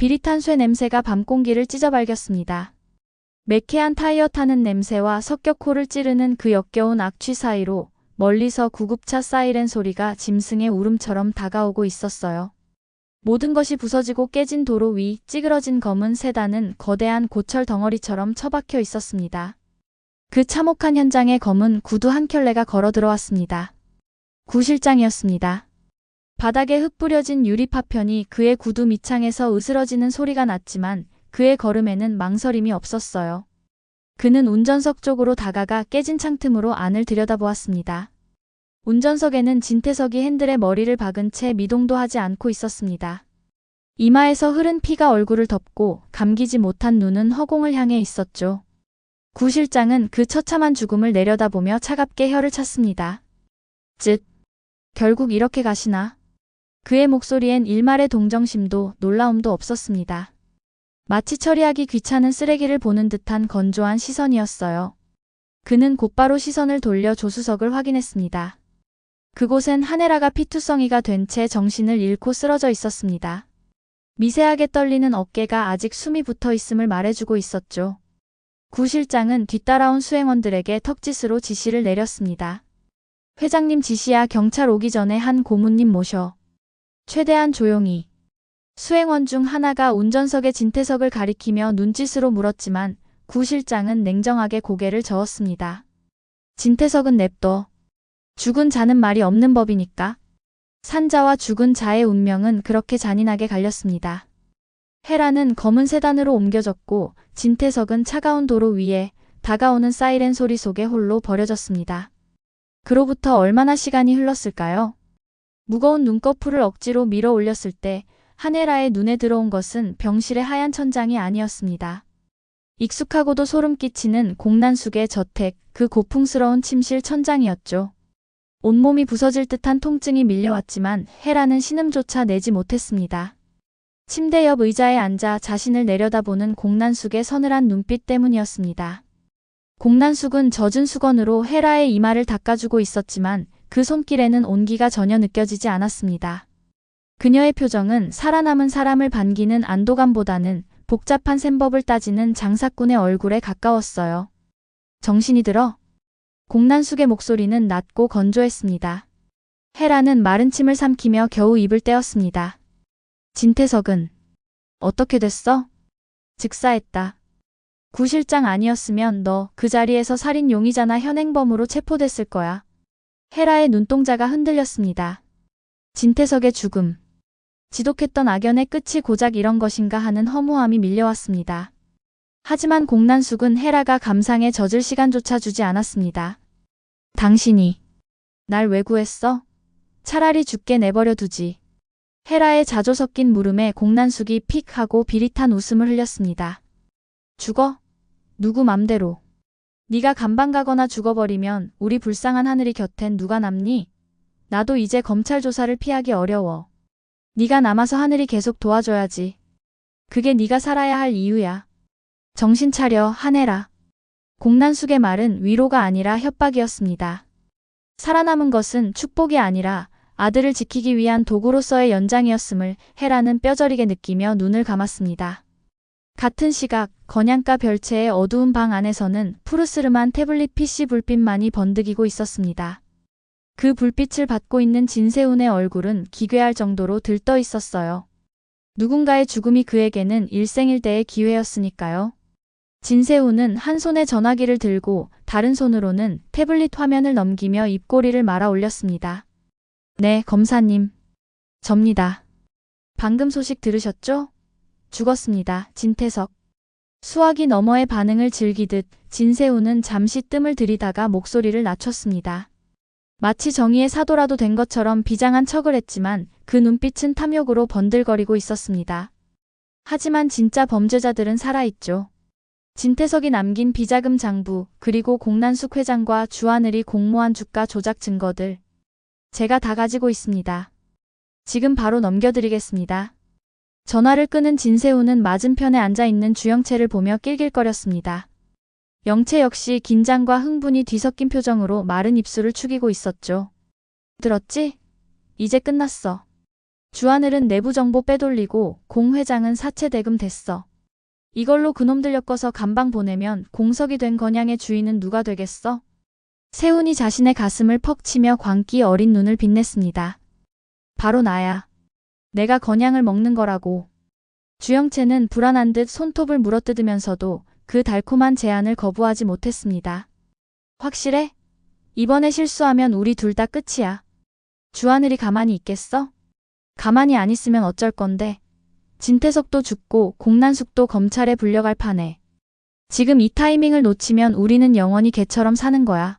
비릿한 쇠 냄새가 밤 공기를 찢어발겼습니다. 매캐한 타이어 타는 냄새와 섞여 코를 찌르는 그 역겨운 악취 사이로 멀리서 구급차 사이렌 소리가 짐승의 울음처럼 다가오고 있었어요. 모든 것이 부서지고 깨진 도로 위 찌그러진 검은 세단은 거대한 고철 덩어리처럼 처박혀 있었습니다. 그 참혹한 현장에 검은 구두 한 켤레가 걸어 들어왔습니다. 구실장이었습니다. 바닥에 흙 뿌려진 유리 파편이 그의 구두 밑창에서 으스러지는 소리가 났지만 그의 걸음에는 망설임이 없었어요. 그는 운전석 쪽으로 다가가 깨진 창틈으로 안을 들여다보았습니다. 운전석에는 진태석이 핸들에 머리를 박은 채 미동도 하지 않고 있었습니다. 이마에서 흐른 피가 얼굴을 덮고 감기지 못한 눈은 허공을 향해 있었죠. 구 실장은 그 처참한 죽음을 내려다보며 차갑게 혀를 찼습니다. 쯧. 결국 이렇게 가시나? 그의 목소리엔 일말의 동정심도 놀라움도 없었습니다. 마치 처리하기 귀찮은 쓰레기를 보는 듯한 건조한 시선이었어요. 그는 곧바로 시선을 돌려 조수석을 확인했습니다. 그곳엔 하네라가 피투성이가 된 채 정신을 잃고 쓰러져 있었습니다. 미세하게 떨리는 어깨가 아직 숨이 붙어 있음을 말해주고 있었죠. 구 실장은 뒤따라온 수행원들에게 턱짓으로 지시를 내렸습니다. 회장님 지시야 경찰 오기 전에 한 고문님 모셔. 최대한 조용히. 수행원 중 하나가 운전석의 진태석을 가리키며 눈짓으로 물었지만 구 실장은 냉정하게 고개를 저었습니다. 진태석은 냅둬. 죽은 자는 말이 없는 법이니까. 산자와 죽은 자의 운명은 그렇게 잔인하게 갈렸습니다. 헤라는 검은 세단으로 옮겨졌고 진태석은 차가운 도로 위에 다가오는 사이렌 소리 속에 홀로 버려졌습니다. 그로부터 얼마나 시간이 흘렀을까요? 무거운 눈꺼풀을 억지로 밀어 올렸을 때 하네라의 눈에 들어온 것은 병실의 하얀 천장이 아니었습니다. 익숙하고도 소름 끼치는 공난숙의 저택, 그 고풍스러운 침실 천장이었죠. 온몸이 부서질 듯한 통증이 밀려왔지만 헤라는 신음조차 내지 못했습니다. 침대 옆 의자에 앉아 자신을 내려다보는 공난숙의 서늘한 눈빛 때문이었습니다. 공난숙은 젖은 수건으로 헤라의 이마를 닦아주고 있었지만 그 손길에는 온기가 전혀 느껴지지 않았습니다. 그녀의 표정은 살아남은 사람을 반기는 안도감보다는 복잡한 셈법을 따지는 장사꾼의 얼굴에 가까웠어요. 정신이 들어? 공난숙의 목소리는 낮고 건조했습니다. 헤라는 마른 침을 삼키며 겨우 입을 떼었습니다. 진태석은 어떻게 됐어? 즉사했다. 구 실장 아니었으면 너 그 자리에서 살인 용의자나 현행범으로 체포됐을 거야. 헤라의 눈동자가 흔들렸습니다. 진태석의 죽음. 지독했던 악연의 끝이 고작 이런 것인가 하는 허무함이 밀려왔습니다. 하지만 공난숙은 헤라가 감상에 젖을 시간조차 주지 않았습니다. 당신이 날 왜 구했어? 차라리 죽게 내버려 두지. 헤라의 자조 섞인 물음에 공난숙이 픽 하고 비릿한 웃음을 흘렸습니다. 죽어? 누구 맘대로. 네가 감방 가거나 죽어버리면 우리 불쌍한 하늘이 곁엔 누가 남니? 나도 이제 검찰 조사를 피하기 어려워. 네가 남아서 하늘이 계속 도와줘야지. 그게 네가 살아야 할 이유야. 정신 차려 하네라. 공난숙의 말은 위로가 아니라 협박이었습니다. 살아남은 것은 축복이 아니라 아들을 지키기 위한 도구로서의 연장이었음을 헤라는 뼈저리게 느끼며 눈을 감았습니다. 같은 시각 건양가 별채의 어두운 방 안에서는 푸르스름한 태블릿 PC 불빛만이 번득이고 있었습니다. 그 불빛을 받고 있는 진세훈의 얼굴은 기괴할 정도로 들떠 있었어요. 누군가의 죽음이 그에게는 일생일대의 기회였으니까요. 진세훈은 한 손에 전화기를 들고 다른 손으로는 태블릿 화면을 넘기며 입꼬리를 말아 올렸습니다. 네, 검사님. 접니다. 방금 소식 들으셨죠? 죽었습니다. 진태석. 수화기 너머의 반응을 즐기듯 진세훈은 잠시 뜸을 들이다가 목소리를 낮췄습니다. 마치 정의의 사도라도 된 것처럼 비장한 척을 했지만 그 눈빛은 탐욕으로 번들거리고 있었습니다. 하지만 진짜 범죄자들은 살아있죠. 진태석이 남긴 비자금 장부, 그리고 공난숙 회장과 주하늘이 공모한 주가 조작 증거들. 제가 다 가지고 있습니다. 지금 바로 넘겨드리겠습니다. 전화를 끄는 진세우는 맞은편에 앉아있는 주영채를 보며 낄낄거렸습니다. 영채 역시 긴장과 흥분이 뒤섞인 표정으로 마른 입술을 축이고 있었죠. 들었지? 이제 끝났어. 주하늘은 내부 정보 빼돌리고 공 회장은 사채 대금 됐어. 이걸로 그놈들 엮어서 감방 보내면 공석이 된 건양의 주인은 누가 되겠어? 세훈이 자신의 가슴을 퍽 치며 광기 어린 눈을 빛냈습니다. 바로 나야. 내가 건양을 먹는 거라고. 주영채는 불안한 듯 손톱을 물어뜯으면서도 그 달콤한 제안을 거부하지 못했습니다. 확실해? 이번에 실수하면 우리 둘 다 끝이야. 주하늘이 가만히 있겠어? 가만히 안 있으면 어쩔 건데. 진태석도 죽고 공난숙도 검찰에 불려갈 판에. 지금 이 타이밍을 놓치면 우리는 영원히 개처럼 사는 거야.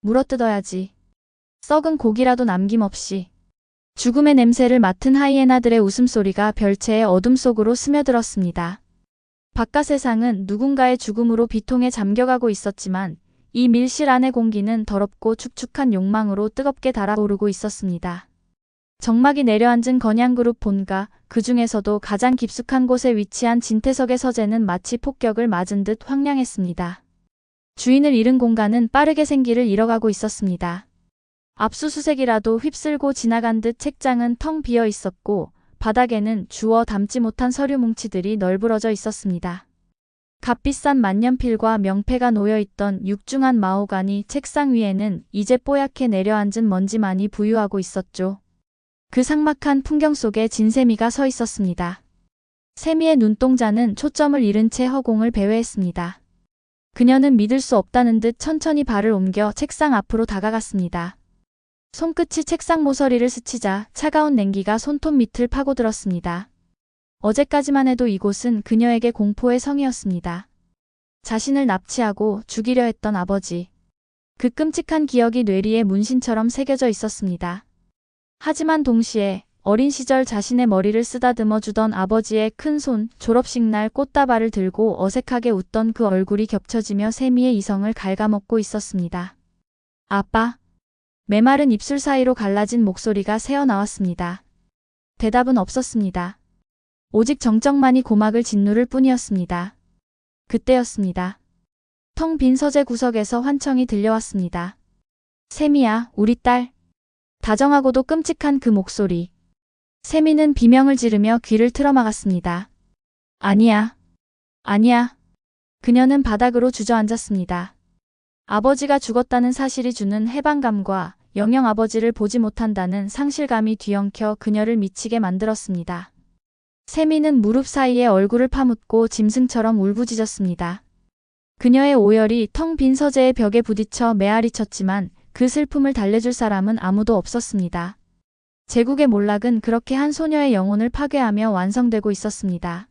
물어뜯어야지. 썩은 고기라도 남김없이. 죽음의 냄새를 맡은 하이에나들의 웃음소리가 별채의 어둠 속으로 스며들었습니다. 바깥 세상은 누군가의 죽음으로 비통에 잠겨가고 있었지만 이 밀실 안의 공기는 더럽고 축축한 욕망으로 뜨겁게 달아오르고 있었습니다. 정막이 내려앉은 건양그룹 본가, 그 중에서도 가장 깊숙한 곳에 위치한 진태석의 서재는 마치 폭격을 맞은 듯 황량했습니다. 주인을 잃은 공간은 빠르게 생기를 잃어가고 있었습니다. 압수수색이라도 휩쓸고 지나간 듯 책장은 텅 비어 있었고 바닥에는 주워 담지 못한 서류 뭉치들이 널브러져 있었습니다. 값비싼 만년필과 명패가 놓여있던 육중한 마호가니 책상 위에는 이제 뽀얗게 내려앉은 먼지만이 부유하고 있었죠. 그 삭막한 풍경 속에 진세미가 서 있었습니다. 세미의 눈동자는 초점을 잃은 채 허공을 배회했습니다. 그녀는 믿을 수 없다는 듯 천천히 발을 옮겨 책상 앞으로 다가갔습니다. 손끝이 책상 모서리를 스치자 차가운 냉기가 손톱 밑을 파고들었습니다. 어제까지만 해도 이곳은 그녀에게 공포의 성이었습니다. 자신을 납치하고 죽이려 했던 아버지. 그 끔찍한 기억이 뇌리에 문신처럼 새겨져 있었습니다. 하지만 동시에 어린 시절 자신의 머리를 쓰다듬어 주던 아버지의 큰 손, 졸업식 날 꽃다발을 들고 어색하게 웃던 그 얼굴이 겹쳐지며 세미의 이성을 갉아먹고 있었습니다. 아빠. 메마른 입술 사이로 갈라진 목소리가 새어나왔습니다. 대답은 없었습니다. 오직 정적만이 고막을 짓누를 뿐이었습니다. 그때였습니다. 텅 빈 서재 구석에서 환청이 들려왔습니다. 세미야, 우리 딸. 다정하고도 끔찍한 그 목소리. 세미는 비명을 지르며 귀를 틀어막았습니다. 아니야. 아니야. 그녀는 바닥으로 주저앉았습니다. 아버지가 죽었다는 사실이 주는 해방감과 영영 아버지를 보지 못한다는 상실감이 뒤엉켜 그녀를 미치게 만들었습니다. 세미는 무릎 사이에 얼굴을 파묻고 짐승처럼 울부짖었습니다. 그녀의 오열이 텅 빈 서재의 벽에 부딪혀 메아리 쳤지만 그 슬픔을 달래줄 사람은 아무도 없었습니다. 제국의 몰락은 그렇게 한 소녀의 영혼을 파괴하며 완성되고 있었습니다.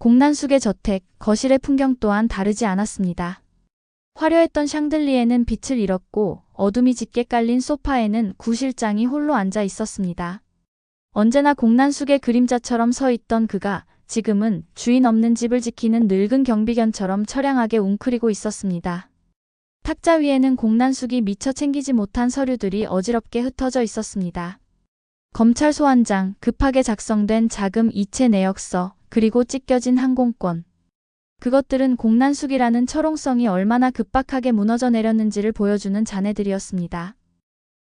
공난숙의 저택, 거실의 풍경 또한 다르지 않았습니다. 화려했던 샹들리에는 빛을 잃었고 어둠이 짙게 깔린 소파에는 구 실장이 홀로 앉아 있었습니다. 언제나 공난숙의 그림자처럼 서 있던 그가 지금은 주인 없는 집을 지키는 늙은 경비견처럼 처량하게 웅크리고 있었습니다. 탁자 위에는 공난숙이 미처 챙기지 못한 서류들이 어지럽게 흩어져 있었습니다. 검찰 소환장, 급하게 작성된 자금 이체 내역서, 그리고 찢겨진 항공권. 그것들은 공난숙이라는 철옹성이 얼마나 급박하게 무너져 내렸는지를 보여주는 잔해들이었습니다.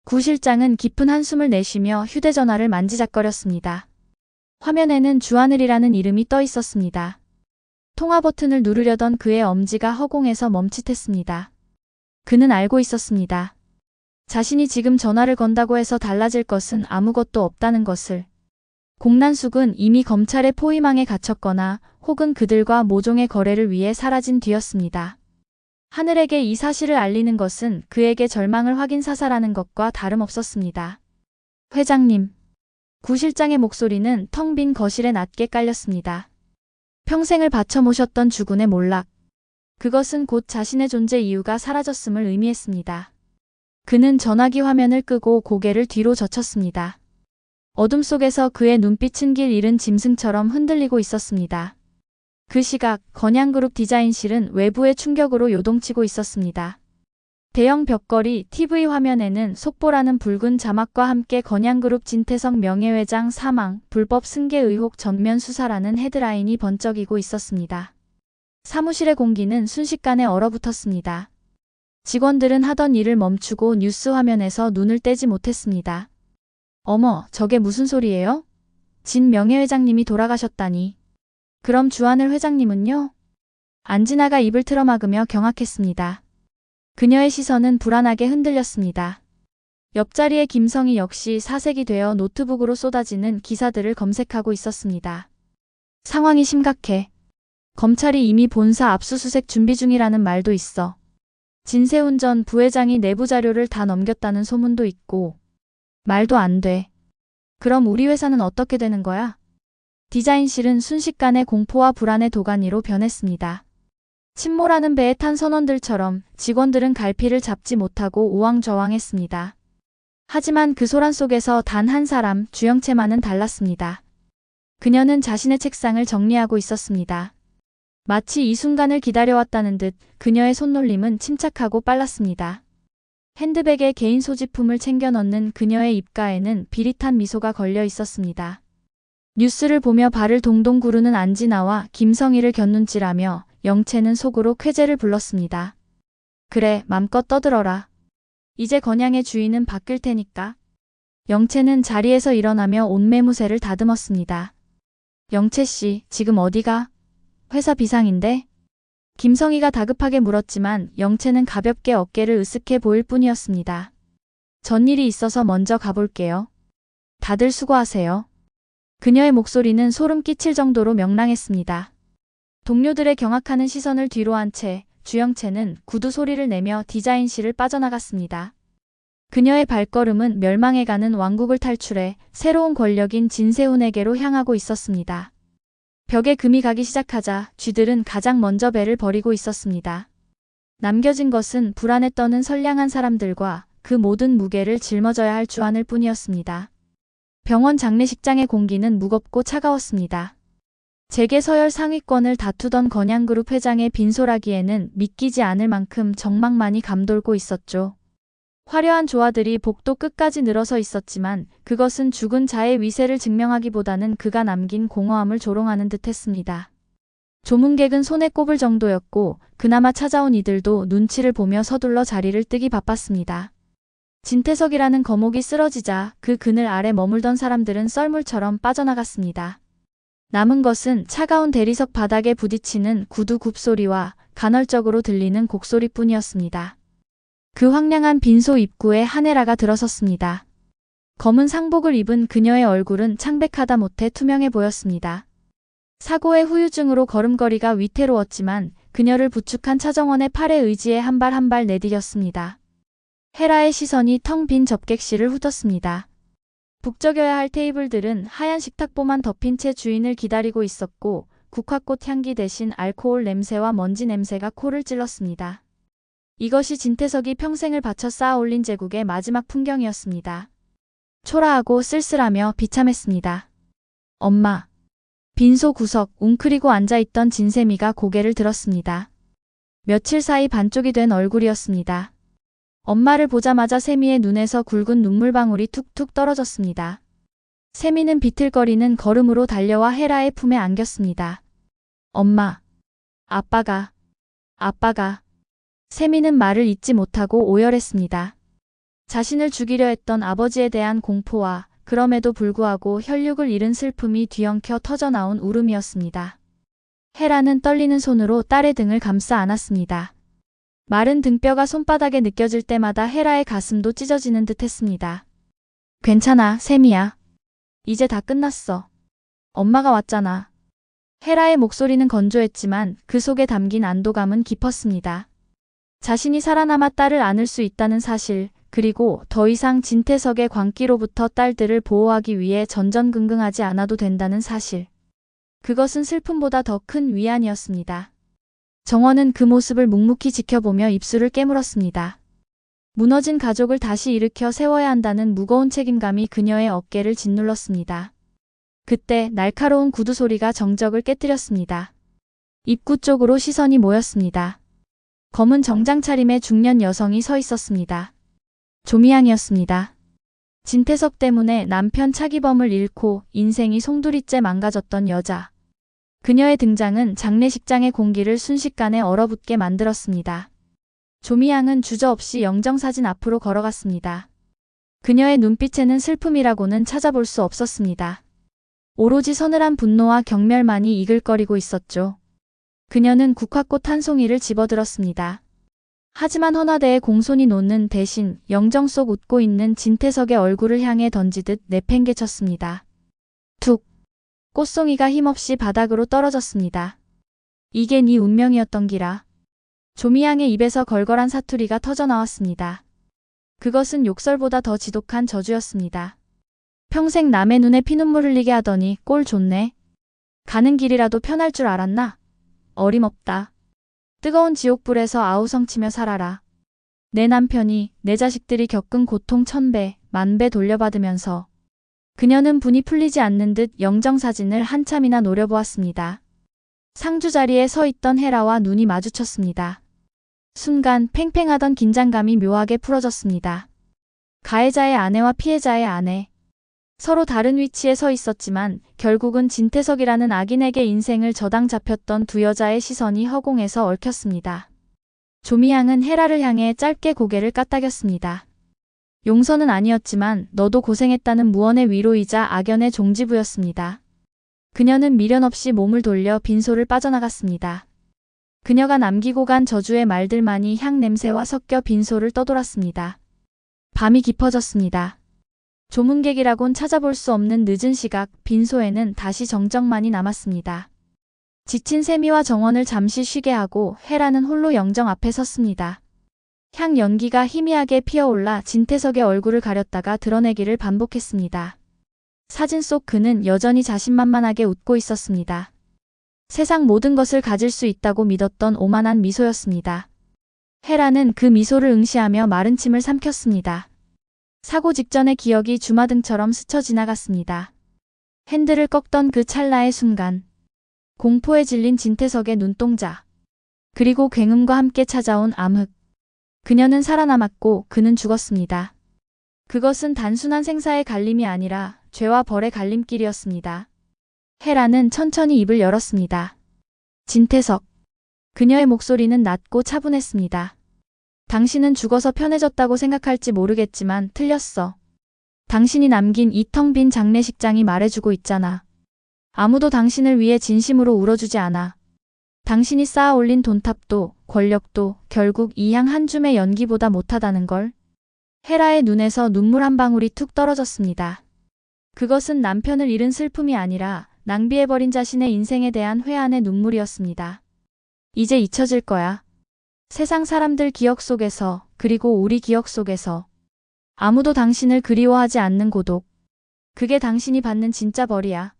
구 실장은 깊은 한숨을 내쉬며 휴대전화를 만지작거렸습니다. 화면에는 주하늘이라는 이름이 떠 있었습니다. 통화 버튼을 누르려던 그의 엄지가 허공에서 멈칫했습니다. 그는 알고 있었습니다. 자신이 지금 전화를 건다고 해서 달라질 것은 아무것도 없다는 것을. 공난숙은 이미 검찰의 포위망에 갇혔거나 혹은 그들과 모종의 거래를 위해 사라진 뒤였습니다. 하늘에게 이 사실을 알리는 것은 그에게 절망을 확인 사살하는 것과 다름없었습니다. 회장님. 구 실장의 목소리는 텅 빈 거실에 낮게 깔렸습니다. 평생을 바쳐 모셨던 주군의 몰락. 그것은 곧 자신의 존재 이유가 사라졌음을 의미했습니다. 그는 전화기 화면을 끄고 고개를 뒤로 젖혔습니다. 어둠 속에서 그의 눈빛은 길 잃은 짐승처럼 흔들리고 있었습니다. 그 시각 건양그룹 디자인실은 외부의 충격으로 요동치고 있었습니다. 대형 벽걸이 TV 화면에는 속보라는 붉은 자막과 함께 건양그룹 진태석 명예회장 사망, 불법 승계 의혹 전면 수사라는 헤드라인이 번쩍이고 있었습니다. 사무실의 공기는 순식간에 얼어붙었습니다. 직원들은 하던 일을 멈추고 뉴스 화면에서 눈을 떼지 못했습니다. 어머, 저게 무슨 소리예요? 진 명예회장님이 돌아가셨다니. 그럼 주하늘 회장님은요? 안진아가 입을 틀어막으며 경악했습니다. 그녀의 시선은 불안하게 흔들렸습니다. 옆자리의 김성희 역시 사색이 되어 노트북으로 쏟아지는 기사들을 검색하고 있었습니다. 상황이 심각해. 검찰이 이미 본사 압수수색 준비 중이라는 말도 있어. 진세훈 전 부회장이 내부 자료를 다 넘겼다는 소문도 있고. 말도 안 돼. 그럼 우리 회사는 어떻게 되는 거야? 디자인실은 순식간에 공포와 불안의 도가니로 변했습니다. 침몰하는 배에 탄 선원들처럼 직원들은 갈피를 잡지 못하고 우왕좌왕했습니다. 하지만 그 소란 속에서 단 한 사람 주영채만은 달랐습니다. 그녀는 자신의 책상을 정리하고 있었습니다. 마치 이 순간을 기다려왔다는 듯 그녀의 손놀림은 침착하고 빨랐습니다. 핸드백에 개인 소지품을 챙겨 넣는 그녀의 입가에는 비릿한 미소가 걸려 있었습니다. 뉴스를 보며 발을 동동 구르는 안진아와 김성희를 곁눈질하며 영채는 속으로 쾌재를 불렀습니다. 그래, 맘껏 떠들어라. 이제 건양의 주인은 바뀔 테니까. 영채는 자리에서 일어나며 옷매무새를 다듬었습니다. 영채 씨, 지금 어디가? 회사 비상인데? 김성희가 다급하게 물었지만 영채는 가볍게 어깨를 으쓱해 보일 뿐이었습니다. 전 일이 있어서 먼저 가볼게요. 다들 수고하세요. 그녀의 목소리는 소름 끼칠 정도로 명랑했습니다. 동료들의 경악하는 시선을 뒤로 한 채 주영채는 구두 소리를 내며 디자인실을 빠져나갔습니다. 그녀의 발걸음은 멸망해가는 왕국을 탈출해 새로운 권력인 진세훈에게로 향하고 있었습니다. 벽에 금이 가기 시작하자 쥐들은 가장 먼저 배를 버리고 있었습니다. 남겨진 것은 불안에 떠는 선량한 사람들과 그 모든 무게를 짊어져야 할 주안을 뿐이었습니다. 병원 장례식장의 공기는 무겁고 차가웠습니다. 재계 서열 상위권을 다투던 건양그룹 회장의 빈소라기에는 믿기지 않을 만큼 정막만이 감돌고 있었죠. 화려한 조화들이 복도 끝까지 늘어서 있었지만 그것은 죽은 자의 위세를 증명하기보다는 그가 남긴 공허함을 조롱하는 듯했습니다. 조문객은 손에 꼽을 정도였고 그나마 찾아온 이들도 눈치를 보며 서둘러 자리를 뜨기 바빴습니다. 진태석이라는 거목이 쓰러지자 그 그늘 아래 머물던 사람들은 썰물처럼 빠져나갔습니다. 남은 것은 차가운 대리석 바닥에 부딪히는 구두 굽소리와 간헐적으로 들리는 곡소리뿐이었습니다. 그 황량한 빈소 입구에 하네라가 들어섰습니다. 검은 상복을 입은 그녀의 얼굴은 창백하다 못해 투명해 보였습니다. 사고의 후유증으로 걸음걸이가 위태로웠지만 그녀를 부축한 차정원의 팔에 의지해 한 발 한 발 내디뎠습니다. 헤라의 시선이 텅 빈 접객실을 훑었습니다. 북적여야 할 테이블들은 하얀 식탁보만 덮인 채 주인을 기다리고 있었고 국화꽃 향기 대신 알코올 냄새와 먼지 냄새가 코를 찔렀습니다. 이것이 진태석이 평생을 바쳐 쌓아 올린 제국의 마지막 풍경이었습니다. 초라하고 쓸쓸하며 비참했습니다. 엄마. 빈소 구석 웅크리고 앉아있던 진세미가 고개를 들었습니다. 며칠 사이 반쪽이 된 얼굴이었습니다. 엄마를 보자마자 세미의 눈에서 굵은 눈물방울이 툭툭 떨어졌습니다. 세미는 비틀거리는 걸음으로 달려와 헤라의 품에 안겼습니다. 엄마. 아빠가. 아빠가. 세미는 말을 잇지 못하고 오열했습니다. 자신을 죽이려 했던 아버지에 대한 공포와 그럼에도 불구하고 혈육을 잃은 슬픔이 뒤엉켜 터져나온 울음이었습니다. 헤라는 떨리는 손으로 딸의 등을 감싸 안았습니다. 마른 등뼈가 손바닥에 느껴질 때마다 헤라의 가슴도 찢어지는 듯 했습니다. 괜찮아, 세미야. 이제 다 끝났어. 엄마가 왔잖아. 헤라의 목소리는 건조했지만 그 속에 담긴 안도감은 깊었습니다. 자신이 살아남아 딸을 안을 수 있다는 사실, 그리고 더 이상 진태석의 광기로부터 딸들을 보호하기 위해 전전긍긍하지 않아도 된다는 사실. 그것은 슬픔보다 더 큰 위안이었습니다. 정원은 그 모습을 묵묵히 지켜보며 입술을 깨물었습니다. 무너진 가족을 다시 일으켜 세워야 한다는 무거운 책임감이 그녀의 어깨를 짓눌렀습니다. 그때 날카로운 구두 소리가 정적을 깨뜨렸습니다. 입구 쪽으로 시선이 모였습니다. 검은 정장 차림의 중년 여성이 서 있었습니다. 조미양이었습니다. 진태석 때문에 남편 차기범을 잃고 인생이 송두리째 망가졌던 여자. 그녀의 등장은 장례식장의 공기를 순식간에 얼어붙게 만들었습니다. 조미양은 주저없이 영정사진 앞으로 걸어갔습니다. 그녀의 눈빛에는 슬픔이라고는 찾아볼 수 없었습니다. 오로지 서늘한 분노와 경멸만이 이글거리고 있었죠. 그녀는 국화꽃 한 송이를 집어들었습니다. 하지만 헌화대에 공손히 놓는 대신 영정 속 웃고 있는 진태석의 얼굴을 향해 던지듯 내팽개쳤습니다. 툭! 꽃송이가 힘없이 바닥으로 떨어졌습니다. 이게 네 운명이었던 기라. 조미양의 입에서 걸걸한 사투리가 터져나왔습니다. 그것은 욕설보다 더 지독한 저주였습니다. 평생 남의 눈에 피눈물 흘리게 하더니 꼴 좋네. 가는 길이라도 편할 줄 알았나? 어림없다. 뜨거운 지옥불에서 아우성치며 살아라. 내 남편이 내 자식들이 겪은 고통 천배, 만배 돌려받으면서 그녀는 분이 풀리지 않는 듯 영정사진을 한참이나 노려보았습니다. 상주 자리에 서 있던 헤라와 눈이 마주쳤습니다. 순간 팽팽하던 긴장감이 묘하게 풀어졌습니다. 가해자의 아내와 피해자의 아내. 서로 다른 위치에 서 있었지만 결국은 진태석이라는 악인에게 인생을 저당 잡혔던 두 여자의 시선이 허공에서 얽혔습니다. 조미양은 헤라를 향해 짧게 고개를 까딱였습니다. 용서는 아니었지만 너도 고생했다는 무언의 위로이자 악연의 종지부였습니다. 그녀는 미련 없이 몸을 돌려 빈소를 빠져나갔습니다. 그녀가 남기고 간 저주의 말들만이 향 냄새와 섞여 빈소를 떠돌았습니다. 밤이 깊어졌습니다. 조문객이라곤 찾아볼 수 없는 늦은 시각 빈소에는 다시 정적만이 남았습니다. 지친 세미와 정원을 잠시 쉬게 하고 헤라는 홀로 영정 앞에 섰습니다. 향 연기가 희미하게 피어올라 진태석의 얼굴을 가렸다가 드러내기를 반복했습니다. 사진 속 그는 여전히 자신만만하게 웃고 있었습니다. 세상 모든 것을 가질 수 있다고 믿었던 오만한 미소였습니다. 헤라는 그 미소를 응시하며 마른 침을 삼켰습니다. 사고 직전의 기억이 주마등처럼 스쳐 지나갔습니다. 핸들을 꺾던 그 찰나의 순간. 공포에 질린 진태석의 눈동자. 그리고 굉음과 함께 찾아온 암흑. 그녀는 살아남았고 그는 죽었습니다. 그것은 단순한 생사의 갈림이 아니라 죄와 벌의 갈림길이었습니다. 헤라는 천천히 입을 열었습니다. 진태석. 그녀의 목소리는 낮고 차분했습니다. 당신은 죽어서 편해졌다고 생각할지 모르겠지만 틀렸어. 당신이 남긴 이 텅 빈 장례식장이 말해주고 있잖아. 아무도 당신을 위해 진심으로 울어주지 않아. 당신이 쌓아 올린 돈탑도 권력도 결국 이 향 한 줌의 연기보다 못하다는 걸. 헤라의 눈에서 눈물 한 방울이 툭 떨어졌습니다. 그것은 남편을 잃은 슬픔이 아니라 낭비해버린 자신의 인생에 대한 회한의 눈물이었습니다. 이제 잊혀질 거야. 세상 사람들 기억 속에서, 그리고 우리 기억 속에서. 아무도 당신을 그리워하지 않는 고독. 그게 당신이 받는 진짜 벌이야.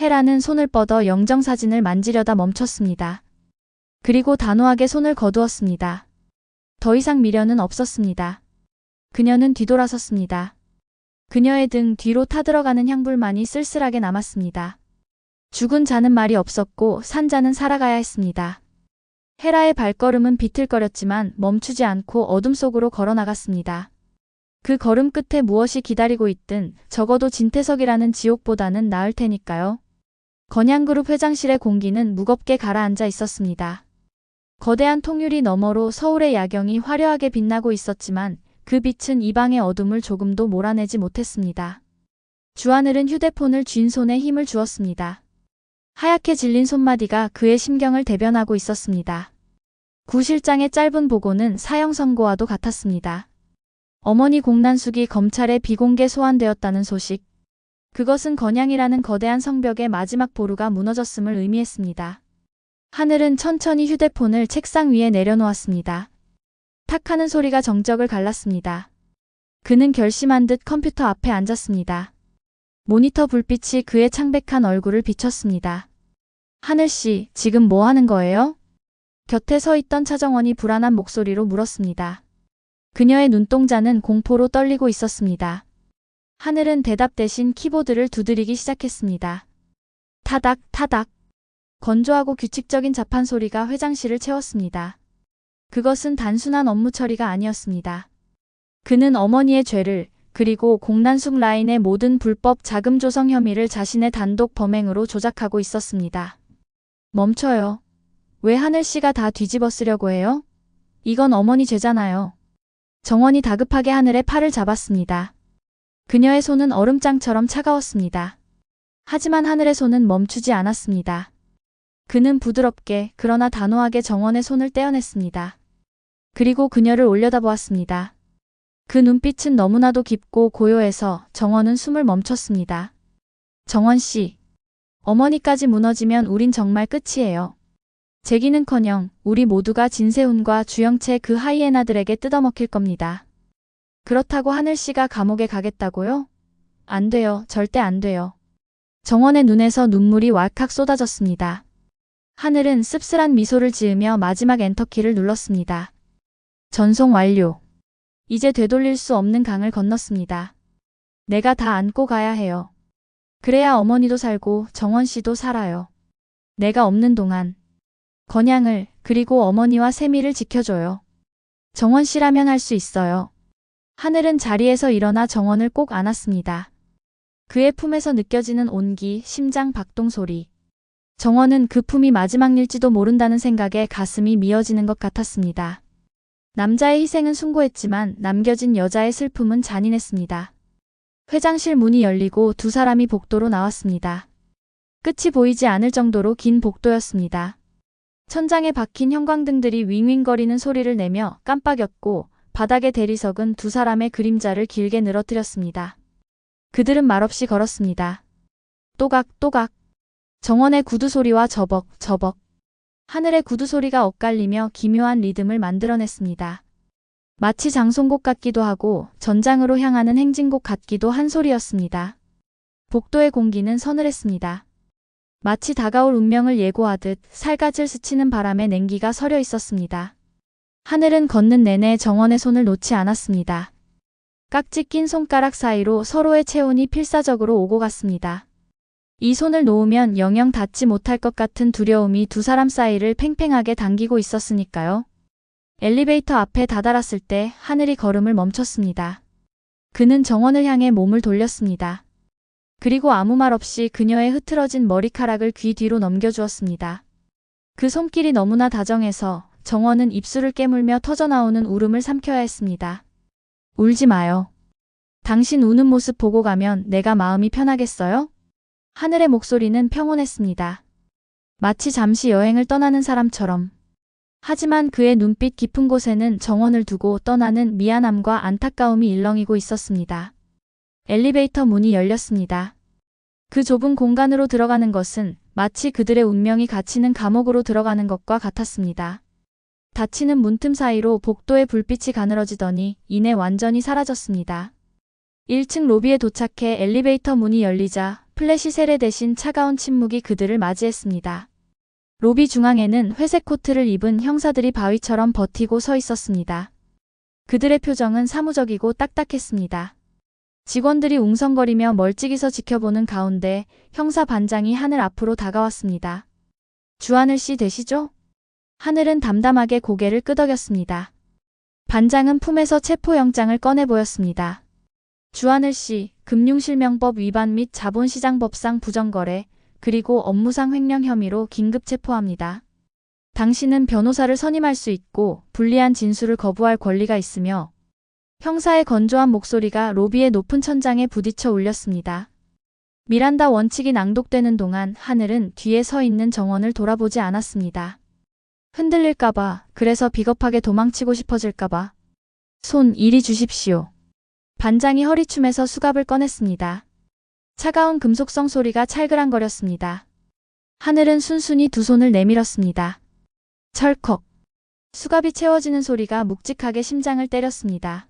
헤라는 손을 뻗어 영정 사진을 만지려다 멈췄습니다. 그리고 단호하게 손을 거두었습니다. 더 이상 미련은 없었습니다. 그녀는 뒤돌아섰습니다. 그녀의 등 뒤로 타들어가는 향불만이 쓸쓸하게 남았습니다. 죽은 자는 말이 없었고 산 자는 살아가야 했습니다. 헤라의 발걸음은 비틀거렸지만 멈추지 않고 어둠 속으로 걸어 나갔습니다. 그 걸음 끝에 무엇이 기다리고 있든 적어도 진태석이라는 지옥보다는 나을 테니까요. 건양그룹 회장실의 공기는 무겁게 가라앉아 있었습니다. 거대한 통유리 너머로 서울의 야경이 화려하게 빛나고 있었지만 그 빛은 이 방의 어둠을 조금도 몰아내지 못했습니다. 주하늘은 휴대폰을 쥔 손에 힘을 주었습니다. 하얗게 질린 손마디가 그의 심경을 대변하고 있었습니다. 구 실장의 짧은 보고는 사형 선고와도 같았습니다. 어머니 공난숙이 검찰에 비공개 소환되었다는 소식. 그것은 건양이라는 거대한 성벽의 마지막 보루가 무너졌음을 의미했습니다. 하늘은 천천히 휴대폰을 책상 위에 내려놓았습니다. 탁 하는 소리가 정적을 갈랐습니다. 그는 결심한 듯 컴퓨터 앞에 앉았습니다. 모니터 불빛이 그의 창백한 얼굴을 비췄습니다. 하늘 씨, 지금 뭐 하는 거예요? 곁에 서 있던 차정원이 불안한 목소리로 물었습니다. 그녀의 눈동자는 공포로 떨리고 있었습니다. 하늘은 대답 대신 키보드를 두드리기 시작했습니다. 타닥, 타닥. 건조하고 규칙적인 자판 소리가 회장실을 채웠습니다. 그것은 단순한 업무 처리가 아니었습니다. 그는 어머니의 죄를 그리고 공난숙 라인의 모든 불법 자금 조성 혐의를 자신의 단독 범행으로 조작하고 있었습니다. 멈춰요. 왜 하늘 씨가 다 뒤집어 쓰려고 해요? 이건 어머니 죄잖아요. 정원이 다급하게 하늘의 팔을 잡았습니다. 그녀의 손은 얼음장처럼 차가웠습니다. 하지만 하늘의 손은 멈추지 않았습니다. 그는 부드럽게 그러나 단호하게 정원의 손을 떼어냈습니다. 그리고 그녀를 올려다보았습니다. 그 눈빛은 너무나도 깊고 고요해서 정원은 숨을 멈췄습니다. 정원 씨. 어머니까지 무너지면 우린 정말 끝이에요. 제기는커녕 우리 모두가 진세훈과 주영채 그 하이에나들에게 뜯어먹힐 겁니다. 그렇다고 하늘 씨가 감옥에 가겠다고요? 안 돼요. 절대 안 돼요. 정원의 눈에서 눈물이 왈칵 쏟아졌습니다. 하늘은 씁쓸한 미소를 지으며 마지막 엔터키를 눌렀습니다. 전송 완료. 이제 되돌릴 수 없는 강을 건넜습니다. 내가 다 안고 가야 해요. 그래야 어머니도 살고 정원 씨도 살아요. 내가 없는 동안. 건양을 그리고 어머니와 세미를 지켜줘요. 정원 씨라면 할 수 있어요. 하늘은 자리에서 일어나 정원을 꼭 안았습니다. 그의 품에서 느껴지는 온기, 심장 박동 소리. 정원은 그 품이 마지막일지도 모른다는 생각에 가슴이 미어지는 것 같았습니다. 남자의 희생은 숭고했지만 남겨진 여자의 슬픔은 잔인했습니다. 회장실 문이 열리고 두 사람이 복도로 나왔습니다. 끝이 보이지 않을 정도로 긴 복도였습니다. 천장에 박힌 형광등들이 윙윙거리는 소리를 내며 깜빡였고 바닥의 대리석은 두 사람의 그림자를 길게 늘어뜨렸습니다. 그들은 말없이 걸었습니다. 또각 또각. 정원의 구두 소리와 저벅 저벅. 하늘의 구두 소리가 엇갈리며 기묘한 리듬을 만들어냈습니다. 마치 장송곡 같기도 하고 전장으로 향하는 행진곡 같기도 한 소리였습니다. 복도의 공기는 서늘했습니다. 마치 다가올 운명을 예고하듯 살갗을 스치는 바람에 냉기가 서려 있었습니다. 하늘은 걷는 내내 정원의 손을 놓지 않았습니다. 깍지 낀 손가락 사이로 서로의 체온이 필사적으로 오고 갔습니다. 이 손을 놓으면 영영 닿지 못할 것 같은 두려움이 두 사람 사이를 팽팽하게 당기고 있었으니까요. 엘리베이터 앞에 다다랐을 때 하늘이 걸음을 멈췄습니다. 그는 정원을 향해 몸을 돌렸습니다. 그리고 아무 말 없이 그녀의 흐트러진 머리카락을 귀 뒤로 넘겨주었습니다. 그 손길이 너무나 다정해서 정원은 입술을 깨물며 터져나오는 울음을 삼켜야 했습니다. 울지 마요. 당신 우는 모습 보고 가면 내가 마음이 편하겠어요? 하늘의 목소리는 평온했습니다. 마치 잠시 여행을 떠나는 사람처럼. 하지만 그의 눈빛 깊은 곳에는 정원을 두고 떠나는 미안함과 안타까움이 일렁이고 있었습니다. 엘리베이터 문이 열렸습니다. 그 좁은 공간으로 들어가는 것은 마치 그들의 운명이 갇히는 감옥으로 들어가는 것과 같았습니다. 닫히는 문틈 사이로 복도의 불빛이 가늘어지더니 이내 완전히 사라졌습니다. 1층 로비에 도착해 엘리베이터 문이 열리자 플래시 세례 대신 차가운 침묵이 그들을 맞이했습니다. 로비 중앙에는 회색 코트를 입은 형사들이 바위처럼 버티고 서 있었습니다. 그들의 표정은 사무적이고 딱딱했습니다. 직원들이 웅성거리며 멀찍이서 지켜보는 가운데 형사 반장이 하늘 앞으로 다가왔습니다. 주하늘 씨 되시죠? 하늘은 담담하게 고개를 끄덕였습니다. 반장은 품에서 체포영장을 꺼내 보였습니다. 주하늘 씨, 금융실명법 위반 및 자본시장법상 부정거래, 그리고 업무상 횡령 혐의로 긴급 체포합니다. 당신은 변호사를 선임할 수 있고 불리한 진술을 거부할 권리가 있으며 형사의 건조한 목소리가 로비의 높은 천장에 부딪혀 울렸습니다. 미란다 원칙이 낭독되는 동안 하늘은 뒤에 서 있는 정원을 돌아보지 않았습니다. 흔들릴까봐, 그래서 비겁하게 도망치고 싶어질까봐. 손 이리 주십시오. 반장이 허리춤에서 수갑을 꺼냈습니다. 차가운 금속성 소리가 찰그랑거렸습니다. 하늘은 순순히 두 손을 내밀었습니다. 철컥. 수갑이 채워지는 소리가 묵직하게 심장을 때렸습니다.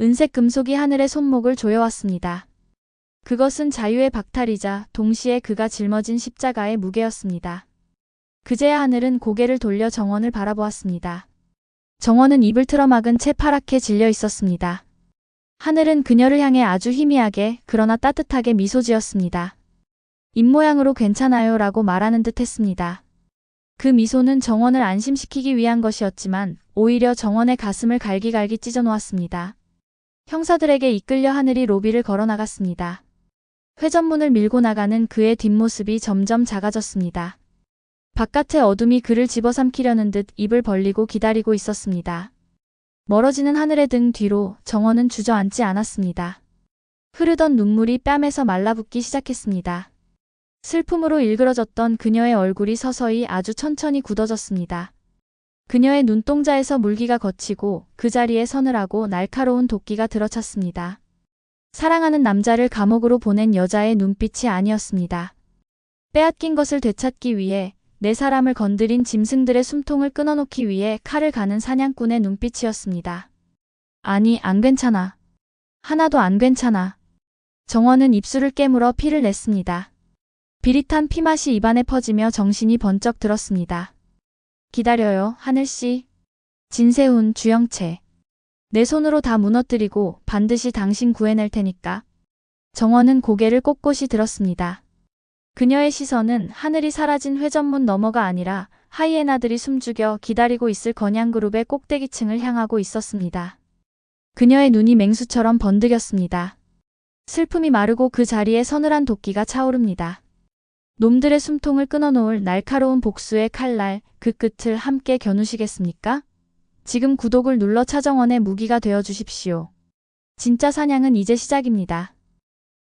은색 금속이 하늘의 손목을 조여왔습니다. 그것은 자유의 박탈이자 동시에 그가 짊어진 십자가의 무게였습니다. 그제야 하늘은 고개를 돌려 정원을 바라보았습니다. 정원은 입을 틀어막은 채 파랗게 질려 있었습니다. 하늘은 그녀를 향해 아주 희미하게 그러나 따뜻하게 미소 지었습니다. 입모양으로 괜찮아요 라고 말하는 듯 했습니다. 그 미소는 정원을 안심시키기 위한 것이었지만 오히려 정원의 가슴을 갈기갈기 찢어 놓았습니다. 형사들에게 이끌려 하늘이 로비를 걸어 나갔습니다. 회전문을 밀고 나가는 그의 뒷모습이 점점 작아졌습니다. 바깥의 어둠이 그를 집어삼키려는 듯 입을 벌리고 기다리고 있었습니다. 멀어지는 하늘의 등 뒤로 정원은 주저앉지 않았습니다. 흐르던 눈물이 뺨에서 말라붙기 시작했습니다. 슬픔으로 일그러졌던 그녀의 얼굴이 서서히 아주 천천히 굳어졌습니다. 그녀의 눈동자에서 물기가 거치고 그 자리에 서늘하고 날카로운 도끼가 들어찼습니다. 사랑하는 남자를 감옥으로 보낸 여자의 눈빛이 아니었습니다. 빼앗긴 것을 되찾기 위해 내 사람을 건드린 짐승들의 숨통을 끊어놓기 위해 칼을 가는 사냥꾼의 눈빛이었습니다. 아니, 안 괜찮아. 하나도 안 괜찮아. 정원은 입술을 깨물어 피를 냈습니다. 비릿한 피맛이 입안에 퍼지며 정신이 번쩍 들었습니다. 기다려요, 하늘씨. 진세훈, 주영채. 내 손으로 다 무너뜨리고 반드시 당신 구해낼 테니까. 정원은 고개를 꼿꼿이 들었습니다. 그녀의 시선은 하늘이 사라진 회전문 너머가 아니라 하이에나들이 숨죽여 기다리고 있을 건양그룹의 꼭대기층을 향하고 있었습니다. 그녀의 눈이 맹수처럼 번득였습니다. 슬픔이 마르고 그 자리에 서늘한 도끼가 차오릅니다. 놈들의 숨통을 끊어놓을 날카로운 복수의 칼날, 그 끝을 함께 겨누시겠습니까? 지금 구독을 눌러 차정원의 무기가 되어 주십시오. 진짜 사냥은 이제 시작입니다.